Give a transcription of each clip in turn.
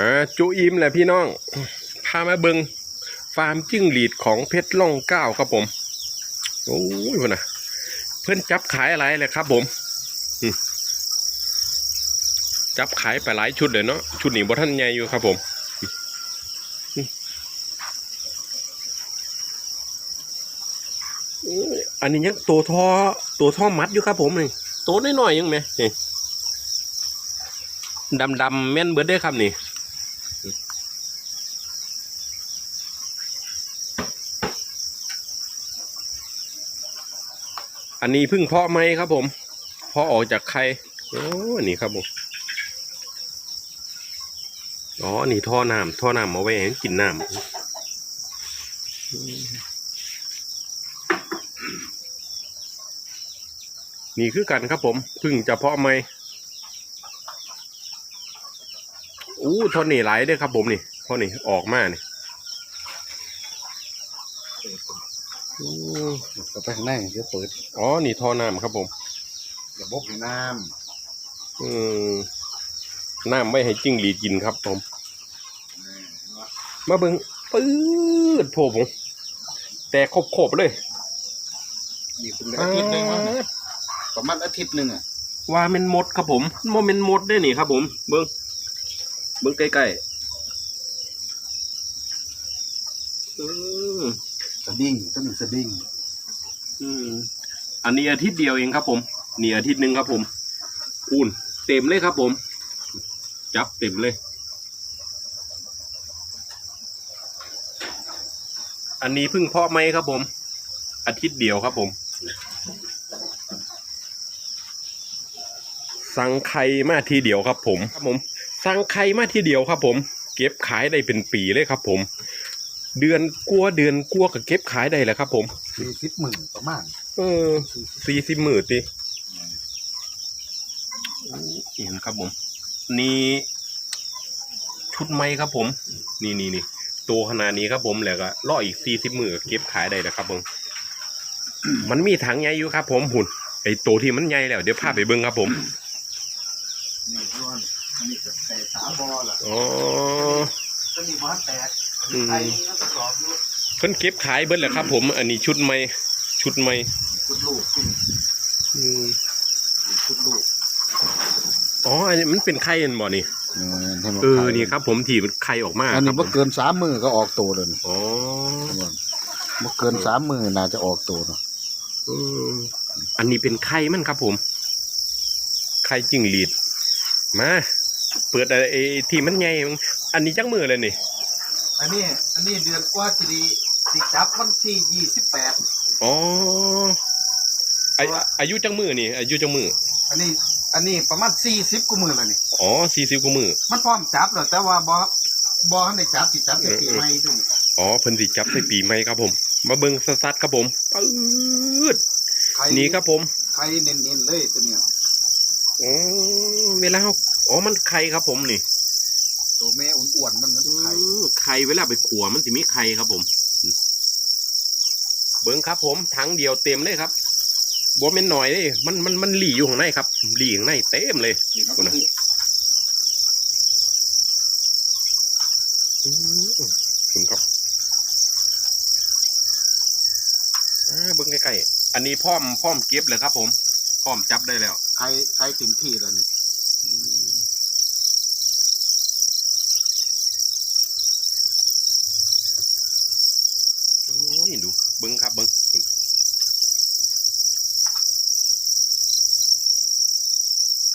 อ่าจุอิมแหละพี่น้อง พามาเบิงฟาร์มจิ้งหรีดของเพชรล่องเก้าครับผม โอ้ยพุ่นะเพื่อนจับขายอะไรเลยครับผม จับขายไปหลายชุดเลยเนาะ ชุดนี้บ่ท่านใหญ่อยู่ครับผมอันนี้ยังตัวท่อตัวท่อมัดอยู่ครับผมนี่ตัวน้อยๆยังไหมนี่ดำๆแม่นเบิดได้ครับนี่ อันนี้พึ่งเพาะไหมครับผม เพาะออกจากไข่โอ้นี่ครับผมอ๋อนี่ท่อน้ำท่อน้ำเอาไว้ให้กินน้ำนี่คือกันครับผมพึ่งจะเพาะไหมอู้ท่อนี่ไหลด้วยครับผมนี่ท่อนี่ออกมานี่ อู้ก็ไปข้างในเดี๋ยวเปิดอ๋อนี่ท่อน้ำครับผมระบบให้น้อืมน้ำไม่ให้จิ้งหรีดกินครับผมำมาเบิงปื๊ดโผล่ผมแต่ครบครบๆเลยนี่เป็นอาทิตย์หนึงมั้งเนี่ยประมาณอาทิตย์หนึ่งอะว่าเม็นมดครับผมโมเมนมดได้นี่ครับผม เบิงเบิงใกล้ๆอืม สดิ้งต้นหนึ่งสดิ้งอืมอันนี้อาทิตย์เดียวเองครับผมนี่อาทิตย์หนึ่งครับผมคูณเต็มเลยครับผม จับเต็มเลย อันนี้เพิ่งเพาะไหมครับผม อาทิตย์เดียวครับผม สั่งไข่มาทีเดียวครับผมครับผม สั่งไข่มาทีเดียวครับผม เก็บขายได้เป็นปีเลยครับผม เดือนกลัวาเดือนกลัวาก็เก็บขายได้แหละครับ ผมสี่สิบหมื่นประมาณเออสี่สิบหมื่นติเห็นครับ ผม นี่ชุดไม้ครับ ผม นี่นี่นี่ตัวขนาดนี้ครับผมแล้วก็ล่ออีกสี่สิบหมื่นเก็บขายได้นะครับผมมันมีถังใหญ่อยู่ครับ ผมหุ่นไอตัวที่มันใหญ่แล้วเดี๋ยวพาไปเบิ้งครับ ผมนี่ร้อนอันนี้ก็แต่สามบอล่ะอ๋อต้นนี้บ้านแตก อืมไอ้นี่ก็กรอบอยู่เพิ่นเก็บขายเบิ้แล้วครับ ผม อันนี้ชุดไม้ชุดไม้ชุดลูกขึ้นอืมชุดลูกอ๋ออันนี้มันเป็นไข่เห็นบ่นี่เออนี่ครับ ผมที่มันไข่ออกมาอันคนี้รับผเมื่มเกินสามมือก็ออกตัวเลยนี่อ๋อเมื่อเกินสามมือน่าจะออกตัวเนาะอืมอันนี้เป็นไข่มันครับ ผมไข่จิ้งหรีดมาเปิดไอ้ที่มันใหญ่มันอันนี้จักมือเลยนี่ อันนี้ อันนี้เดือนกว่าสิดีสิจับวันที่ยี่สิบแปด อ๋ออาอายุจักมือนี่ อายุจักมือ อันนี้ อันนี้ประมาณสี่สิบกว่ามือแล้วนี่ อ๋อสี่สิบกว่ามือ มันพร้อมจับแล้วแต่ว่าบอบอให้ได้จับสิจับแต่ปีใหม่ตรงอ๋อเพิ่นสิจับใส่ปีใหม่ครับผม มาเบิ่งสัดๆครับผมปื๊ดใครนี่ครับผมใครเน้นๆเลยตัวเนี้ยอ๋อเวลาเขาอ๋อมันไข่ครับผมนี่ ตัวแม่อ้วนๆมันมันอืไข่มไข่เวลาไปขัวมันสิมีไข่ครับผมอืมเบิ้งครับ ผมถังเดียวเต็มเลยครับบัวเม็นหน่อยเลยมันมันมันหลีอยู่ข้างในครับหลีข้างในเต็มเลยนี่ครับคุณนะอืมคุณครับอ่าเบิ้งใกล้ๆอันนี้พร้อมพร้อมเก็บเลยครับ ผมพร้อมจับได้แล้ว ใครใครเต็มที่แล้วนี่ โอ้ยดูเบิ้งครับเบิ้งคุณ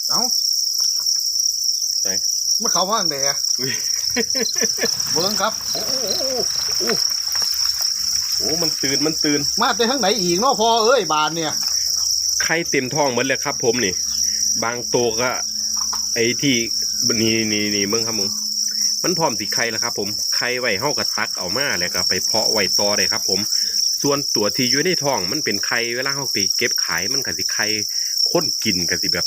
เอ้า ไหน มันเขาว่างเดะอุ้ยเบิ้งครับโอ้โหโอ้โหโอ้ มันตื่น มันตื่น มาแต่ทั้งไหนอีกเนาะพอเอ้ยบานเนี่ย ไข่เต็มท้องหมดเลยครับ ผมนี่ บางตัวก็ ไอ้ที่นี่นี่นี่เมืองครับมึงมันพร้อมสิไข่แล้วครับ ผม ไข่ไว้เฮากระตักเอามาแล้วก็ไปเพาะไว้ต่อได้ครับ ผม ส่วนตัวที่อยู่ในท้อง มันเป็นไข่เวลาเฮาไปเก็บขายมันก็สิไข่ข้นกินก็สิแบบ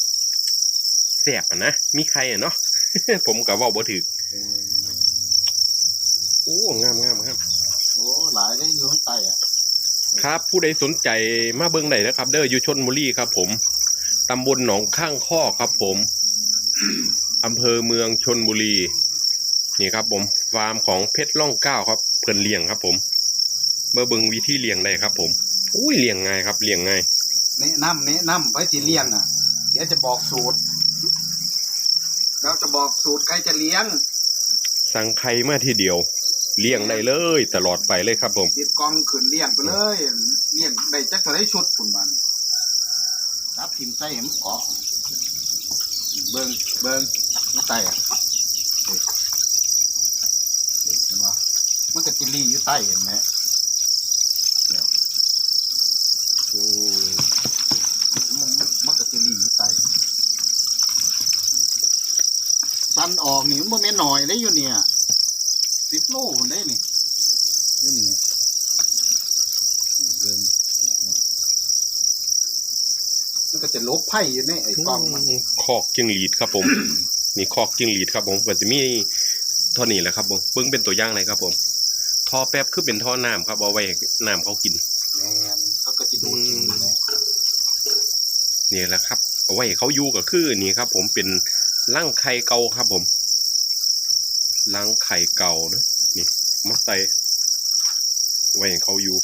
แซ่บอะนะ มีไข่อะเนาะ ผมก็เว้าบ่ถึกโอ้งามงามครับโอ้หลายได้อยู่ข้างใต้อะครับ ผู้ใดสนใจมาเบิ่งได้นะครับ เด้ออยู่ชนบุรีครับ ผมตำบลหนองข้างข้อครับ ผมอำเภอเมืองชนบุรีนี่ครับ ผมฟาร์มของเพชรล่องเกล้าครับเพิ่นเลี้ยงครับ ผมเมื่อเบิ่งวิธีเลี้ยงได้ครับ ผมอุ้ยเลี้ยงง่ายครับเลี้ยงง่ายแนะนำแนะนำไปที่เลี้ยงอะ เดี๋ยวจะบอกสูตร เราจะบอกสูตรใครจะเลี้ยง สั่งไข่มาทีเดียว เลี้ยงได้เลย ตลอดไปเลยครับผมติดกองขืนเลี้ยงไปเลยเลี้ยงได้จักเท่าไรชุดคุณมันรับทิมใส่เห็นออกเบิ้งเบิ้งไม่ใส่อะนี่นี่เห็นปะมันก็จิลี่อยู่ใต้เห็นไหมเนี่ยมันมันมันก็จิลี่อยู่ใต้ สันออกนี่มันไม่นหน่อยได้อยู่เนี่ยสิบโลคนได้นี่อยู่นี่นี่เรื่องของมันมันก็จะลบไพ่อยู่ในไอ้กล้องมันคอกจิ้งหรีดครับผม นี่คอกจิ้งหรีดครับผมก็จะมีเท่านี้แหละครับผมเบิ่งเป็นตัวอย่างเลยครับผมท่อแป๊บคือเป็นท่อน้ำครับเอาไว้ให้น้ำเขากินแมนเขาก็จะดูดกินอยู่เนี่ยนี่แหละครับเอาไว้ให้เขาอยู่ก็คือนี่ครับ ผมเป็น ล่างไข่เก่าครับผมล่างไข่เก่านะนี่มาใส่ไว้ให้เขาอยู่